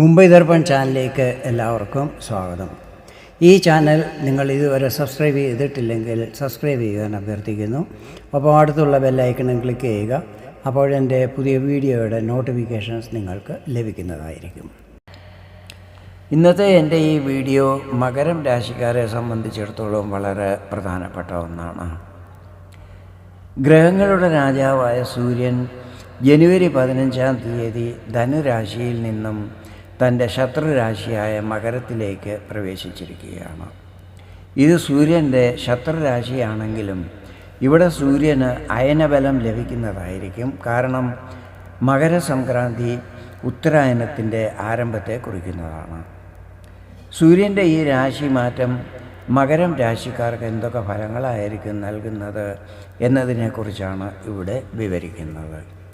മുംബൈ ദർപ്പൺ ചാനലിലേക്ക് എല്ലാവർക്കും സ്വാഗതം. ഈ ചാനൽ നിങ്ങൾ ഇതുവരെ സബ്സ്ക്രൈബ് ചെയ്തിട്ടില്ലെങ്കിൽ സബ്സ്ക്രൈബ് ചെയ്യാൻ അഭ്യർത്ഥിക്കുന്നു. അപ്പോൾ അടുത്തുള്ള ബെല്ലൈക്കണും ക്ലിക്ക് ചെയ്യുക. അപ്പോഴെന്റെ പുതിയ വീഡിയോയുടെ നോട്ടിഫിക്കേഷൻസ് നിങ്ങൾക്ക് ലഭിക്കുന്നതായിരിക്കും. ഇന്നത്തെ എന്റെ ഈ വീഡിയോ മകരം രാശിക്കാരെ സംബന്ധിച്ചിടത്തോളം വളരെ പ്രധാനപ്പെട്ട ഒന്നാണ്. ഗ്രഹങ്ങളുടെ രാജാവായ സൂര്യൻ ജനുവരി പതിനഞ്ചാം തീയതി ധനുരാശിയിൽ നിന്നും തന്റെ ശത്രുരാശിയായ മകരത്തിലേക്ക് പ്രവേശിച്ചിരിക്കുകയാണ്. ഇത് സൂര്യന്റെ ശത്രുരാശിയാണെങ്കിലും ഇവിടെ സൂര്യന് അയനബലം ലഭിക്കുന്നതായിരിക്കും. കാരണം മകരസംക്രാന്തി ഉത്തരായനത്തിന്റെ ആരംഭത്തെ കുറിക്കുന്നതാണ്. സൂര്യന്റെ ഈ രാശി മാറ്റം മകരം രാശിക്കാർക്ക് എന്തൊക്കെ ഫലങ്ങളായിരിക്കും നൽകുന്നത് എന്നതിനെക്കുറിച്ചാണ് ഇവിടെ വിവരിക്കുന്നത്.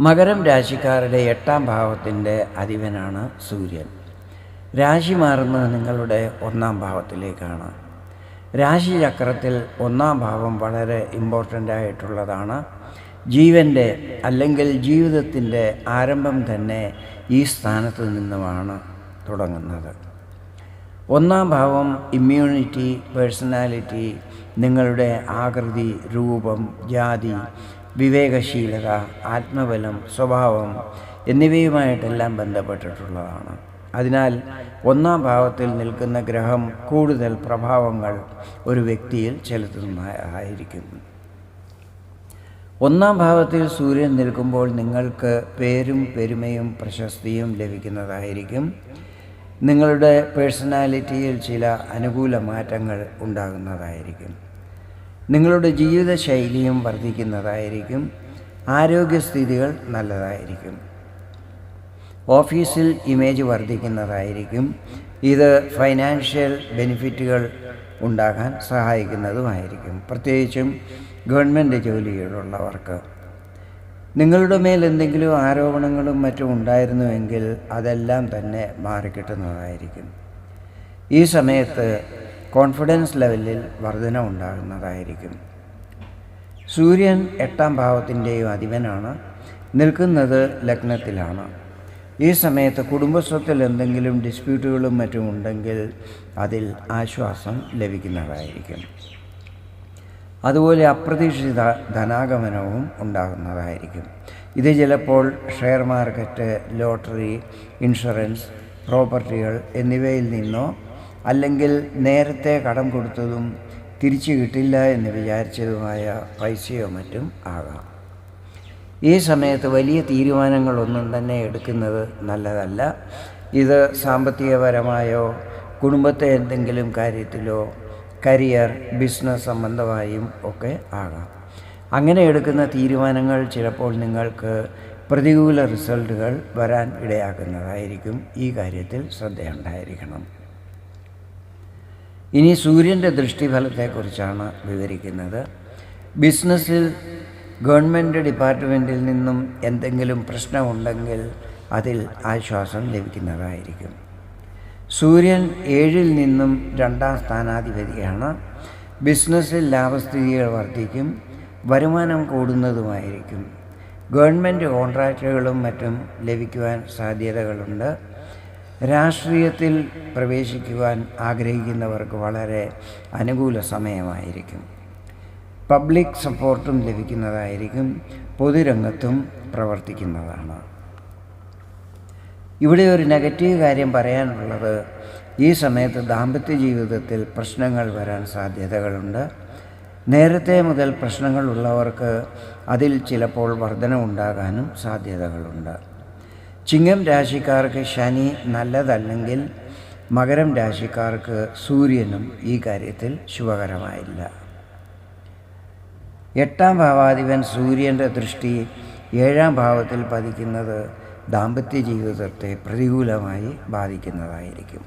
മകരം രാശിക്കാരുടെ എട്ടാം ഭാവത്തിന്റെ അധിപനാണ് സൂര്യൻ. രാശി മാറുന്നത് നിങ്ങളുടെ ഒന്നാം ഭാവത്തിലേക്കാണ്. രാശിചക്രത്തിൽ ഒന്നാം ഭാവം വളരെ ഇമ്പോർട്ടന്റ് ആയിട്ടുള്ളതാണ്. ജീവന്റെ അല്ലെങ്കിൽ ജീവിതത്തിന്റെ ആരംഭം തന്നെ ഈ സ്ഥാനത്ത് നിന്നുമാണ് തുടങ്ങുന്നത്. ഒന്നാം ഭാവം ഇമ്മ്യൂണിറ്റി പേഴ്സണാലിറ്റി നിങ്ങളുടെ ആകൃതി രൂപം ജാതി വിവേകശീലത ആത്മബലം സ്വഭാവം എന്നിവയുമായിട്ടെല്ലാം ബന്ധപ്പെട്ടിട്ടുള്ളതാണ്. അതിനാൽ ഒന്നാം ഭാവത്തിൽ നിൽക്കുന്ന ഗ്രഹം കൂടുതൽ പ്രഭാവങ്ങൾ ഒരു വ്യക്തിയിൽ ചെലുത്തുന്നതായിരിക്കുന്നു ഒന്നാം ഭാവത്തിൽ സൂര്യൻ നിൽക്കുമ്പോൾ നിങ്ങൾക്ക് പേരും പെരുമയും പ്രശസ്തിയും ലഭിക്കുന്നതായിരിക്കും. നിങ്ങളുടെ പേഴ്സണാലിറ്റിയിൽ ചില അനുകൂല മാറ്റങ്ങൾ ഉണ്ടാകുന്നതായിരിക്കും. നിങ്ങളുടെ ജീവിതശൈലിയും വർദ്ധിക്കുന്നതായിരിക്കും. ആരോഗ്യസ്ഥിതികൾ നല്ലതായിരിക്കും. ഓഫീസിൽ ഇമേജ് വർദ്ധിക്കുന്നതായിരിക്കും. ഇത് ഫൈനാൻഷ്യൽ ബെനിഫിറ്റുകൾ ഉണ്ടാകാൻ സഹായിക്കുന്നതുമായിരിക്കും. പ്രത്യേകിച്ചും ഗവൺമെന്റ് ജോലിയിലുള്ളവർക്ക് നിങ്ങളുടെ മേൽ എന്തെങ്കിലും ആരോപണങ്ങളും മറ്റും ഉണ്ടായിരുന്നുവെങ്കിൽ അതെല്ലാം തന്നെ മാറിക്കിട്ടുന്നതായിരിക്കും. ഈ സമയത്ത് കോൺഫിഡൻസ് ലെവലിൽ വർധന ഉണ്ടാകുന്നതായിരിക്കും സൂര്യൻ എട്ടാം ഭാവത്തിന്റെയും അധിപനാണ്. നിൽക്കുന്നത് ലഗ്നത്തിലാണ്. ഈ സമയത്ത് കുടുംബസ്വത്തിൽ എന്തെങ്കിലും ഡിസ്പ്യൂട്ടുകളും മറ്റും ഉണ്ടെങ്കിൽ അതിൽ ആശ്വാസം ലഭിക്കുന്നതായിരിക്കും. അതുപോലെ അപ്രതീക്ഷിത ധനാഗമനവും ഉണ്ടാകുന്നതായിരിക്കും. ഇത് ചിലപ്പോൾ ഷെയർ മാർക്കറ്റ് ലോട്ടറി ഇൻഷുറൻസ് പ്രോപ്പർട്ടികൾ എന്നിവയിൽ നിന്നോ അല്ലെങ്കിൽ നേരത്തെ കടം കൊടുത്തതും തിരിച്ചു കിട്ടില്ല എന്ന് വിചാരിച്ചതുമായ പൈസയോ മറ്റും ആകാം. ഈ സമയത്ത് വലിയ തീരുമാനങ്ങളൊന്നും തന്നെ എടുക്കുന്നത് നല്ലതല്ല. ഇത് സാമ്പത്തികപരമായോ കുടുംബത്തെ എന്തെങ്കിലും കാര്യത്തിലോ കരിയർ ബിസിനസ് സംബന്ധമായും ഒക്കെ ആകാം. അങ്ങനെ എടുക്കുന്ന തീരുമാനങ്ങൾ ചിലപ്പോൾ നിങ്ങൾക്ക് പ്രതികൂല റിസൾട്ടുകൾ വരാൻ ഇടയാക്കുന്നതായിരിക്കും ഈ കാര്യത്തിൽ ശ്രദ്ധയുണ്ടായിരിക്കണം. ഇനി സൂര്യന്റെ ദൃഷ്ടിഫലത്തെക്കുറിച്ചാണ് വിവരിക്കുന്നത്. ബിസിനസ്സിൽ ഗവൺമെന്റ് ഡിപ്പാർട്ട്മെന്റിൽ നിന്നും എന്തെങ്കിലും പ്രശ്നമുണ്ടെങ്കിൽ അതിൽ ആശ്വാസം ലഭിക്കുന്നതായിരിക്കും. സൂര്യൻ ഏഴിൽ നിന്നും രണ്ടാം സ്ഥാനാധിപതിയാണ്. ബിസിനസ്സിൽ ലാഭസ്ഥിതികൾ വർദ്ധിക്കും വരുമാനം കൂടുന്നതുമായിരിക്കും. ഗവൺമെന്റ് കോൺട്രാക്റ്റുകളും മറ്റും ലഭിക്കുവാൻ സാധ്യതകളുണ്ട്. രാഷ്ട്രീയത്തിൽ പ്രവേശിക്കുവാൻ ആഗ്രഹിക്കുന്നവർക്ക് വളരെ അനുകൂല സമയമായിരിക്കും. പബ്ലിക് സപ്പോർട്ടും ലഭിക്കുന്നതായിരിക്കും പൊതുരംഗത്തും പ്രവർത്തിക്കുന്നതാണ്. ഇവിടെ ഒരു നെഗറ്റീവ് കാര്യം പറയാനുള്ളത് ഈ സമയത്ത് ദാമ്പത്യ ജീവിതത്തിൽ പ്രശ്നങ്ങൾ വരാൻ സാധ്യതകളുണ്ട്. നേരത്തെ മുതൽ പ്രശ്നങ്ങളുള്ളവർക്ക് അതിൽ ചിലപ്പോൾ വർധനവുണ്ടാകാനും സാധ്യതകളുണ്ട്. ചിങ്ങം രാശിക്കാർക്ക് ശനി നല്ലതല്ലെങ്കിൽ മകരം രാശിക്കാർക്ക് സൂര്യനും ഈ കാര്യത്തിൽ ശുഭകരമായില്ല. എട്ടാം ഭാവാധിപൻ സൂര്യന്റെ ദൃഷ്ടി ഏഴാം ഭാവത്തിൽ പതിക്കുന്നത് ദാമ്പത്യ ജീവിതത്തെ പ്രതികൂലമായി ബാധിക്കുന്നതായിരിക്കും.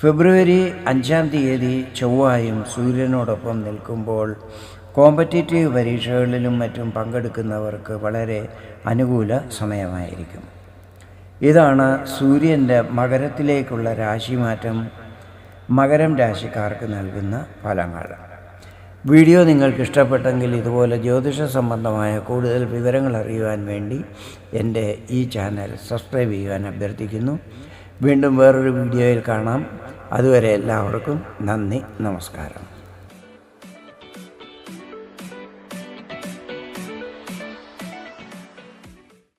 ഫെബ്രുവരി അഞ്ചാം തീയതി ചൊവ്വായും സൂര്യനോടൊപ്പം നിൽക്കുമ്പോൾ കോമ്പറ്റേറ്റീവ് പരീക്ഷകളിലും മറ്റും പങ്കെടുക്കുന്നവർക്ക് വളരെ അനുകൂല സമയമായിരിക്കും. ഇതാണ് സൂര്യന്റെ മകരത്തിലേക്കുള്ള രാശിമാറ്റം മകരം രാശിക്കാർക്ക് നൽകുന്ന ഫലങ്ങൾ. വീഡിയോ നിങ്ങൾക്ക് ഇഷ്ടപ്പെട്ടെങ്കിൽ ഇതുപോലെ ജ്യോതിഷ സംബന്ധമായ കൂടുതൽ വിവരങ്ങൾ അറിയുവാൻ വേണ്ടി എന്റെ ഈ ചാനൽ സബ്സ്ക്രൈബ് ചെയ്യുവാൻ അഭ്യർത്ഥിക്കുന്നു. വീണ്ടും വേറൊരു വീഡിയോയിൽ കാണാം. അതുവരെ എല്ലാവർക്കും നന്ദി നമസ്കാരം.